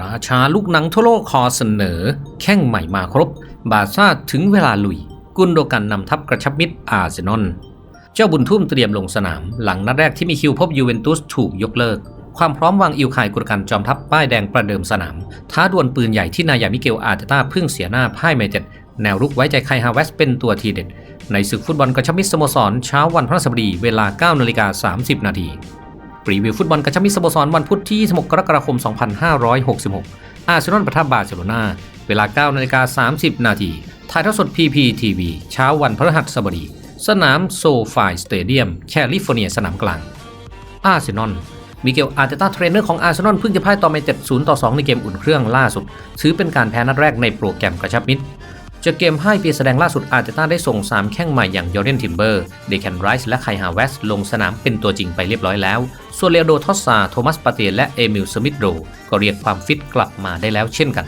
ราชาลูกหนังทั่วโลกขอเสนอ แข้งใหม่มาครบ บาซ่าถึงเวลาลุย กุนโดกันนำทัพกระชับมิตรอาร์เซนอล เจ้าบุญทุ่มเตรียมลงสนาม หลังนัดแรกที่มีคิวพบยูเวนตุสถูกยกเลิก ความพร้อมวางอิวคายกุรกันจอมทัพป้ายแดงประเดิมสนาม ท้าดวลปืนใหญ่ที่นายามิเกลอาร์เตต้าเพิ่งเสียหน้าพ่ายเมเจ็ดแนวรุกไว้ใจใครฮาเวสเป็นตัวทีเด็ดในศึกฟุตบอลกระชับมิตรสโมสรเช้าวันพฤหัสบดีเวลา9นาฬิกา30นาที รีวิวฟุตบอลกระชับมิตรสโมสรวันพุธที่ 26 กรกฎาคม 2566 อาร์เซนอลประทับบาร์เซโลนา เวลา 9 นาฬิกา 30 นาที ถ่ายทอดสด PPTV เช้าวันพฤหัสบดี สนามโซฟายสเตเดียม แคลิฟอร์เนีย สนามกลาง อาร์เซนอล มิเกล อาร์เตต้าเทรนเนอร์ของอาร์เซนอลเพิ่งจะพ่ายต่อไป7-0ต่อ 2 ในเกมอุ่นเครื่องล่าสุด ถือเป็นการแพ้นัดแรกในโปรแกรมกระชับมิตร จากเกมพ่ายเพีแสดงล่าสุดอาร์เตต้าได้ส่ง 3 แข้งใหม่อย่างยอร์เดนทิมเบอร์เดแคนไรส์และไคฮาเวสลงสนามเป็นตัวจริงไปเรียบร้อยแล้ว ส่วนเลโอโดทอสซา โทมัสปาเตียและเอมิลสมิธโรก็เรียกความฟิตกลับมาได้แล้วเช่นกัน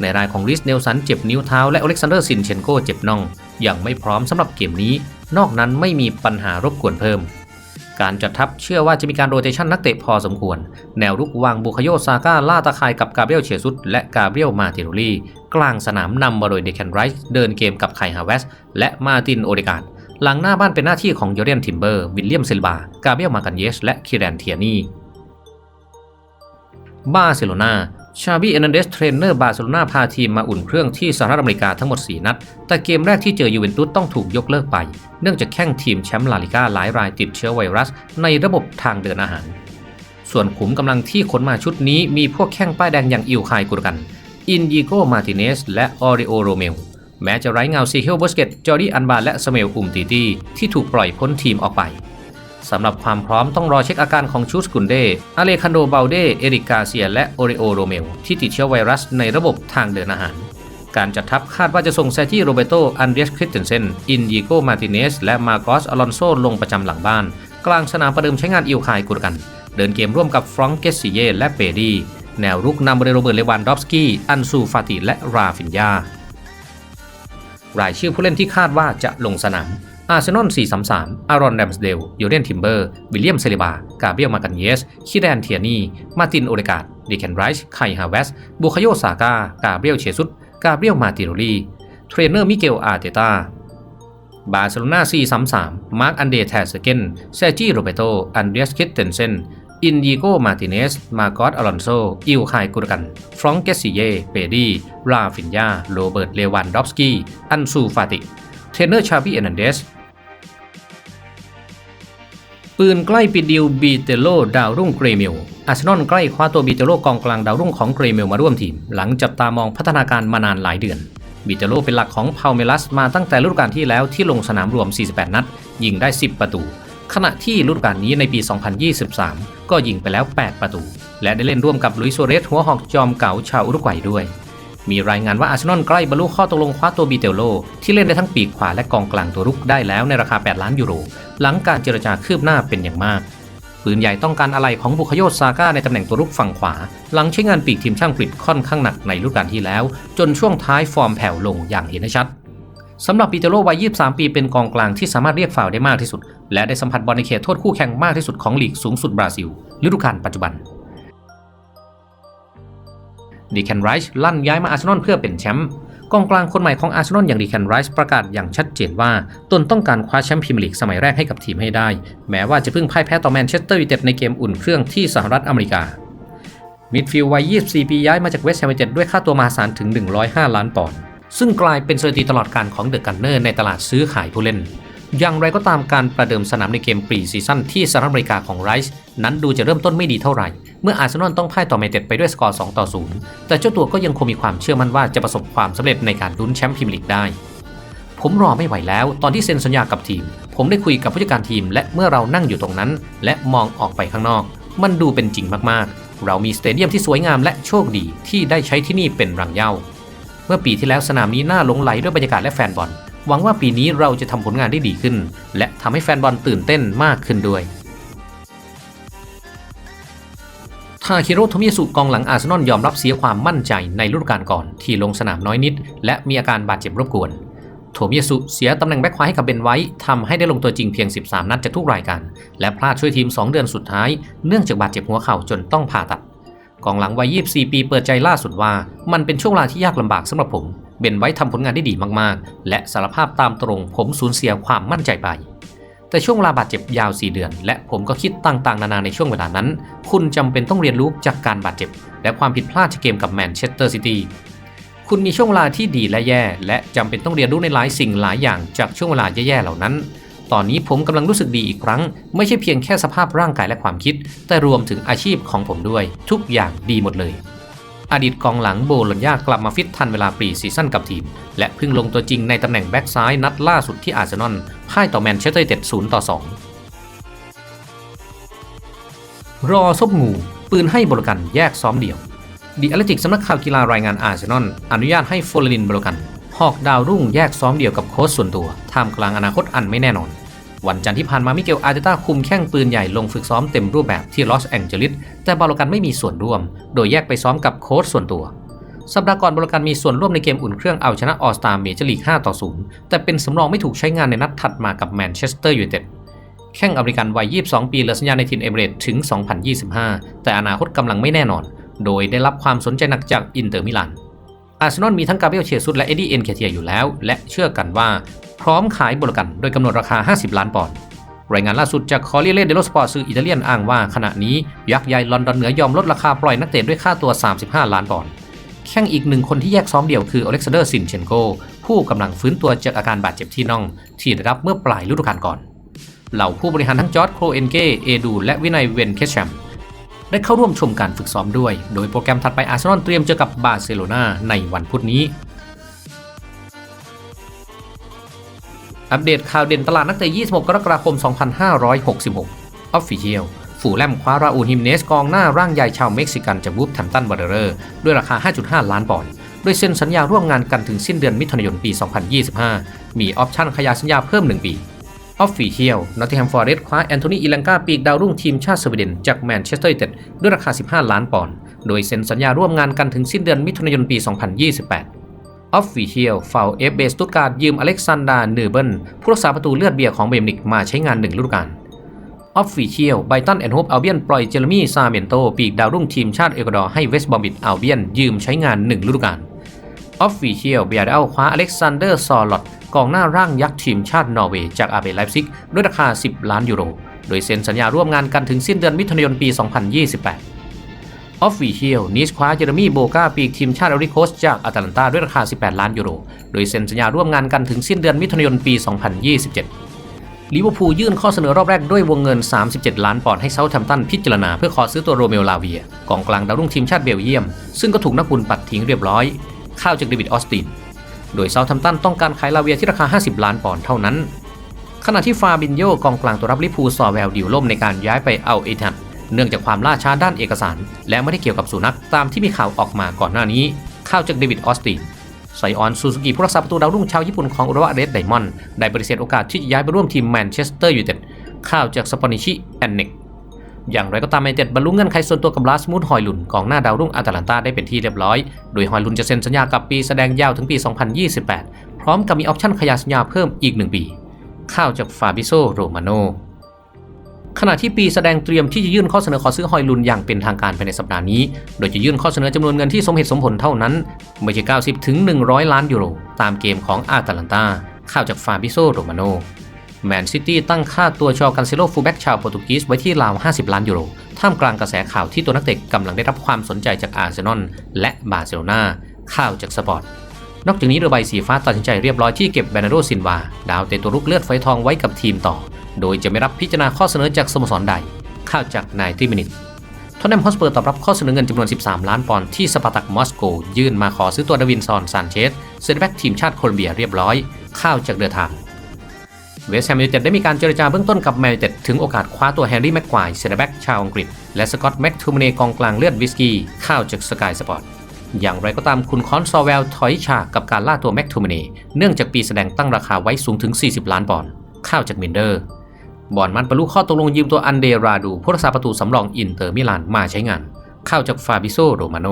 ในรายของริสเนลสันเจ็บนิ้วเท้าและอเล็กซานเดอร์ซินเชนโกเจ็บน่องยังไม่พร้อมสำหรับเกมนี้ นอกนั้นไม่มีปัญหารบกวนเพิ่ม การจัดทัพเชื่อว่าจะมีการโรเตชันนักเตะพอสมควร แนวรุกวางบุคโยซาก้าล่าตาคายกับกาเบรียลเชซุสและกาเบรียลมาติโรลีกลางสนามนำมาโดยเดคันไรส์เดินเกมกับไคฮาเวสและมาตินโอเดกาดหลังหน้าบ้านเป็นหน้าที่ของยอร์เดนทิมเบอร์วิลเลียมเซลบากาเบรียลมากันเยสและคิแรนเทียนีบาร์เซโลนา ชาบีเอนันเดสเทรนเนอร์บาร์เซโลนาพาทีมมาอุ่นเครื่องที่สหรัฐอเมริกาทั้งหมด 4 นัด แต่เกมแรกที่เจอยูเวนตุสต้องถูกยกเลิกไป เนื่องจากแข่งทีมแชมป์ลาลิก้าหลายรายติดเชื้อไวรัส ในระบบทางเดินอาหาร ส่วนขุมกำลังที่ขนมาชุดนี้มีพวกแข้งป้ายแดงอย่างอิวคายกุรกัน อินยิโกมาติเนส และออริโอโรเมลแม้จะไร้เงาซีเฮลบอสเกตจอร์ดี้อันบาและสเมลอุมตีตีที่ถูกปล่อยพ้นทีมออกไป สำหรับความพร้อมต้องรอเช็คอาการของชูสกุนเดอเลคันโดเบลเด เอริกาเซีย และโอริโอโรเมล ที่ติดเชื้อไวรัสในระบบทางเดินอาหาร การจัดทัพคาดว่าจะส่งแซจิโรเบโต อันเดรสคริสเตนเซน อินยิโกมาติเนส และมาโกสอลอนโซลงประจำหลังบ้าน กลางสนามประเดิมใช้งานอิลคายกุรกัน เดินเกมร่วมกับฟรองเกสซิเยและเปดีแนวรุกนำโดยโรเบิร์ตเลวันดอฟสกี้ อันซูฟาติและราฟินยารายชื่อผู้เล่นที่คาดว่าจะลงสนาม อาร์เซนอล 433 อารอนแรมสเดลยูเรนทิมเบอร์ วิลเลียมเซเลบา กาเบรียลมากันเยส คิแดนเทียนี มาตินโอเดกาดดิเคนไรส์ไคฮาเวส บุคโยซากา กาเบรียลเชซุสกาเบรียลมาติโรลี เทรนเนอร์มิเกล อาร์เตตาบาร์เซโลนา433 มาร์ค อันเดรแทสเกนเซจิโรเบโต อันเดรียส คิตเทนเซน อินดิโก มาติเนส มาโกสอลอนโซ อิลคายกุรกัน ฟรองเกสซิเย เปดีราฟินยา โรเบิร์ต เลวันดอฟสกี้ อันซู ฟาติ เทรนเนอร์ ชาบีเอนันเดส ปืนใกล้ปิดดิวบีเตโลดาวรุ่งเกรเมลอาร์เซนอลใกล้คว้าตัวบีเตโลกองกลางดาวรุ่งของเกรเมลมาร่วมทีม หลังจับตามองพัฒนาการมานานหลายเดือนบีเตโลเป็นหลักของพาเมลัสมาตั้งแต่ฤดูกาลที่แล้วที่ลงสนามรวม 48 นัด ยิงได้ 10 ประตู ขณะที่ฤดูกาลนี้ในปี 2023 ก็ยิงไปแล้ว 8 ประตู และได้เล่นร่วมกับลุยโซเรสหัวหอกจอมเก่าชาวอุรุกวัยด้วย มีรายงานว่าอาร์เซนอลใกล้บรรลุข้อตกลงคว้าตัวบีเตโล ที่เล่นได้ทั้งปีกขวาและกองกลางตัวรุกได้แล้วในราคา 8 ล้านยูโร หลังการเจรจาคืบหน้าเป็นอย่างมาก ปืนใหญ่ต้องการอะไรของบุคโยซาก้าในตำแหน่งตัวรุกฝั่งขวา หลังใช้งานปีกทีมช่างกรีกค่อนข้างหนักในฤดูกาลที่แล้ว จนช่วงท้ายฟอร์มแผ่วลงอย่างเห็นได้ชัดสำหรับปีเตโลวัย 23 ปีเป็นกองกลางที่สามารถเรียกฟาวได้มากที่สุด และได้สัมผัสบอลในเขตโทษคู่แข่งมากที่สุดของลีกสูงสุดบราซิลฤดูกาลปัจจุบัน ดีแคนไรส์ลั่นย้ายมาอาร์เซนอลเพื่อเป็นแชมป์กองกลางคนใหม่ของอาร์เซนอลอย่างดีแคนไรส์ประกาศอย่างชัดเจนว่า ตนต้องการคว้าแชมป์พรีเมียร์ลีกสมัยแรกให้กับทีมให้ได้ แม้ว่าจะเพิ่งพ่ายแพ้ต่อแมนเชสเตอร์ยูไนเต็ดในเกมอุ่นเครื่องที่สหรัฐอเมริกา มิดฟิลด์วัย 24 ปีย้ายมาจากเวสต์แฮมยูไนเต็ดด้วยค่าตัวมหาศาลถึง 105 ล้านปอนด์ซึ่งกลายเป็นสถิติตลอดการของเดอะกันเนอร์ในตลาดซื้อขายผู้เล่น อย่างไรก็ตามการประเดิมสนามในเกมปรีซีซั่นที่สหรัฐอเมริกาของไรส์นั้นดูจะเริ่มต้นไม่ดีเท่าไหร่ เมื่ออาร์เซนอลต้องพ่ายต่อแมนเต็ดไปด้วยสกอร์2ต่อ0แต่เจ้าตัวก็ยังคงมีความเชื่อมั่นว่าจะประสบความสำเร็จในการลุ้นแชมป์พรีเมียร์ลีกได้ ผมรอไม่ไหวแล้ว ตอนที่เซ็นสัญญากับทีม ผมได้คุยกับผู้จัดการทีม และเมื่อเรานั่งอยู่ตรงนั้น และมองออกไปข้างนอก มันดูเป็นจริงมากๆ เรามีสเตเดียมที่สวยงามและโชคดีที่ได้ใช้ที่นี่เป็นรังเหย้าเมื่อปีที่แล้วสนามนี้น่าหลงไหลด้วยบรรยากาศและแฟนบอลหวังว่าปีนี้เราจะทำผลงานได้ดีขึ้น และทำให้แฟนบอลตื่นเต้นมากขึ้นด้วย ทาคิโรโทมิยาสุกองหลังอาร์เซนอลยอมรับเสียความมั่นใจในฤดูกาลก่อนที่ลงสนามน้อยนิด และมีอาการบาดเจ็บรบกวน โทมิยาสุเสียตำแหน่งแบ็คขวาให้กับเบนไว้ทำให้ได้ลงตัวจริงเพียง 13 นัดจากทุกรายการ และพลาดช่วยทีม 2 เดือนสุดท้าย เนื่องจากบาดเจ็บหัวเข่าจนต้องผ่าตัดกองหลังวัย 24 ปีเปิดใจล่าสุดว่า มันเป็นช่วงเวลาที่ยากลำบากสำหรับผม เบนไว้ทำผลงานได้ดีมากๆ และสารภาพตามตรงผมสูญเสียความมั่นใจไป แต่ช่วงเวลาบาดเจ็บยาว 4 เดือน และผมก็คิดต่างๆ นานาในช่วงเวลานั้น คุณจำเป็นต้องเรียนรู้จากการบาดเจ็บ และความผิดพลาดจากเกมกับแมนเชสเตอร์ซิตี้คุณมีช่วงเวลาที่ดีและแย่ และจำเป็นต้องเรียนรู้ในหลายสิ่งหลายอย่างจากช่วงเวลาแย่ๆเหล่านั้น ตอนนี้ผมกำลังรู้สึกดีอีกครั้ง ไม่ใช่เพียงแค่สภาพร่างกายและความคิด แต่รวมถึงอาชีพของผมด้วย ทุกอย่างดีหมดเลย อดีตกองหลังโบโลญญากลับมาฟิตทันเวลาปรีซีซั่นกับทีม และเพิ่งลงตัวจริงในตำแหน่งแบ็กซ้ายนัดล่าสุดที่อาร์เซนอลพ่ายต่อแมนเชสเตอร์ยูไนเต็ด0ต่อ 2 รอซบงู ปืนให้บริกันแยกซ้อมเดี่ยวดีอเลติกสำนักข่าวกีฬารายงานอาร์เซนอลอนุญาตให้โฟลลินบริกัน หอกดาวรุ่งแยกซ้อมเดี่ยวกับโค้ชส่วนตัวท่ามกลางอนาคตอันไม่แน่นอน วันจันทร์ที่ผ่านมามิเกลอาร์เตต้าคุมแข้งปืนใหญ่ลงฝึกซ้อมเต็มรูปแบบที่ลอสแองเจลิสแต่บาลกันไม่มีส่วนร่วม โดยแยกไปซ้อมกับโค้ชส่วนตัว สัปดาห์ก่อนบาลกันมีส่วนร่วมในเกมอุ่นเครื่องเอาชนะออสตาเมเจอร์ลีก5ต่อ0แต่เป็นสำรองไม่ถูกใช้งานในนัดถัดมากับแมนเชสเตอร์ยูไนเต็ดแข้งอเมริกันวัย 22 ปีเหลือสัญญาในทีมเอเมเรตถึง 2025 แต่อนาคตกำลังไม่แน่นอน โดยได้รับความสนใจหนักจากอินเตอร์มิลาน อาร์เซนอลมีทั้งกาเบรียลเชซุสและเอ็ดดี้เอ็นเคเทียอยู่แล้ว และเชื่อกันว่าพร้อมขายบริกันโดยกำหนดราคา 50 ล้านปอนด์รายงานล่าสุดจากคอร์เรียเดโลสปอร์ตสื่ออิตาเลียนอ้างว่าขณะนี้ยักษ์ใหญ่ลอนดอนเหนือยอมลดราคาปล่อยนักเตะด้วยค่าตัว 35 ล้านปอนด์แข่งอีกหนึ่งคนที่แยกซ้อมเดี่ยวคืออเล็กซานเดอร์ซินเชนโก ผู้กำลังฟื้นตัวจากอาการบาดเจ็บที่น่อง ที่ได้รับเมื่อปลายฤดูกาลก่อน เหล่าผู้บริหารทั้งจอร์ดโครเอนเกเอดู และวินัยเวนเคชแชม ได้เข้าร่วมชมการฝึกซ้อมด้วย โดยโปรแกรมถัดไปอาร์เซนอลเตรียมเจอกับบาร์เซโลนาในวันพุธนี้ อัปเดตข่าวเด่นตลาดนักเตะ 26 กรกฎาคม 2566 Official ฝูแลมคว้าราอูลฮิมเนสกองหน้าร่างใหญ่ชาวเม็กซิกันจากวูฟแทมตันบัตเรอร์ด้วยราคา 5.5 ล้านปอนด์โดยเซ็นสัญญาร่วมงานกันถึงสิ้นเดือนมิถุนายนปี 2025 มีออปชั่นขยายสัญญาเพิ่ม 1 ปี Official Nottingham Forest คว้าแอนโทนีอิลังกาปีกดาวรุ่งทีมชาติสวีเดนจากแมนเชสเตอร์ยูไนเต็ดด้วยราคา 15 ล้านปอนด์โดยเซ็นสัญญาร่วมงานกันถึงสิ้นเดือนมิถุนายนปี 2028 Official ฟาวเอฟเบสตุตการ์ดยืมอเล็กซานดาร์เนอร์เบิลผู้รักษาประตูเลือดเบียร์ของเบมนิกมาใช้งานหนึ่งฤดูกาล Official ไบตันแอนด์โฮปอัลเบียนปล่อยเจอร์มี่ซาเมนโต ปีกดาวรุ่งทีมชาติเอกวาดอร์ให้เวสต์บอมบิดอัลเบียนยืมใช้งานหนึ่งฤดูกาล Official เบียร์เอลคว้าอเล็กซานเดอร์ซอลลอตกองหน้าร่างยักษ์ทีมชาตินอร์เวย์จากอาเบไลฟ์ซิกด้วยราคา 10 ล้านยูโร โดยเซ็นสัญญาร่วมงานกันถึงสิ้นเดือนมิถุนายนปี 2028 Official นิสคว้าเจอร์มี่โบกาปีกทีมชาติอริโคสจากอาตแลนตาด้วยราคา 18 ล้านยูโร โดยเซ็นสัญญาร่วมงานกันถึงสิ้นเดือนมิถุนายนปี 2027ลิเวอร์พูลยื่นข้อเสนอรอบแรกด้วยวงเงิน 37 ล้านปอนด์ให้เซาท์แธมป์ตันพิจารณาเพื่อขอซื้อตัวโรเมโอลาเวียกองกลางดาวรุ่งทีมชาติเบลเยียม ซึ่งก็ถูกนักบุญปัดทิ้งเรียบร้อย ข้าวจากเดวิดออสติน โดยเซาท์แธมตันต้องการขายลาเวียที่ราคา 50 ล้านปอนด์เท่านั้น ขณะที่ฟาบินโยกองกลางตัวรับลิพูสอแววดิวล่มในการย้ายไปเอาเอทันเนื่องจากความล่าช้าด้านเอกสาร และไม่ได้เกี่ยวกับสุนัขตามที่มีข่าวออกมาก่อนหน้านี้ข่าวจากเดวิดออสตินไซออนซูซูกิผู้รักษาประตูดาวรุ่งชาวญี่ปุ่นของอุระวะเรดไดมอนด์ได้ปฏิเสธโอกาสที่จะย้ายไปร่วมทีมแมนเชสเตอร์ยูไนเต็ดข่าวจากสปอนิชิแอนเนก อย่างไรก็ตามแมนเต็ดบรรลุเงื่อนไขส่วนตัวกับลาสมูดฮอยลุนกองหน้าดาวรุ่งอาตแลนตาได้เป็นที่เรียบร้อย โดยฮอยลุนจะเซ็นสัญญากับปีแสดงยาวถึงปี 2028 พร้อมกับมีออปชั่นขยายสัญญาเพิ่มอีก 1 ปีข่าวจากฟาบิโซโรมาโนขณะที่ปีแสดงเตรียมที่จะยื่นข้อเสนอขอซื้อฮอยลุนอย่างเป็นทางการภายในสัปดาห์นี้ โดยจะยื่นข้อเสนอจำนวนเงินที่สมเหตุสมผลเท่านั้นไม่ใช่90ถึง100 ล้านยูโร ตามเกมของอาตแลนตาข่าวจากฟาบิโซโรมาโน แมนซิตี้ตั้งค่าตัวชอกันเซโลฟูแบ็กชาวโปรตุเกสไว้ที่ราว 50 ล้านยูโร ท่ามกลางกระแสข่าวที่ตัวนักเตะกำลังได้รับความสนใจจากอาร์เซนอลและบาร์เซโลนาข่าวจากสปอร์ตนอกจากนี้เรือใบสีฟ้าตัดสินใจเรียบร้อยที่เก็บแบรนาโดซินวา ดาวเตะตัวรุกเลือดไฟทองไว้กับทีมต่อ โดยจะไม่รับพิจารณาข้อเสนอจากสโมสรใด ข่าวจากนายที่มินิททอนแนมฮอสเปอร์ตอบรับข้อเสนอเงินจำนวน 13 ล้านปอนด์ที่สปาร์ตักมอสโก ยื่นมาขอซื้อตัวดาวินซอนซานเชสเซนแบ็กทีมชาติโคลอมเบียเรียบร้อย ข่าวจากเดือทาง เวสต์แฮมยูไนเต็ดได้มีการเจรจาเบื้องต้นกับแมนยูไนเต็ดถึงโอกาสคว้าตัวแฮร์รี่แม็กควายเซนแบ็กชาวอังกฤษ และสกอตต์แม็กทูมเนกองกลางเลือดวิสกี้ข่าวจากสกายสปอร์ตอย่างไรก็ตามคุณคอนซอแวลถอยฉากกับการล่าตัวแม็กทูมเนเนื่องจากปีแสดงตั้งราคาไว้สูงถึง 40 ล้านปอนด์ข่าวจากมินเดอร์บอลมันบรรลุข้อตกลงยืมตัวอันเดราดูผู้รักษาประตูสำรองอินเตอร์มิลานมาใช้งานข่าวจากฟาบิโซโรมาโน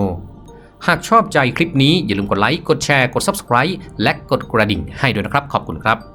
หากชอบใจคลิปนี้อย่าลืมกดไลค์ กดแชร์ กด Subscribe และกดกระดิ่งให้ด้วยนะครับ ขอบคุณครับ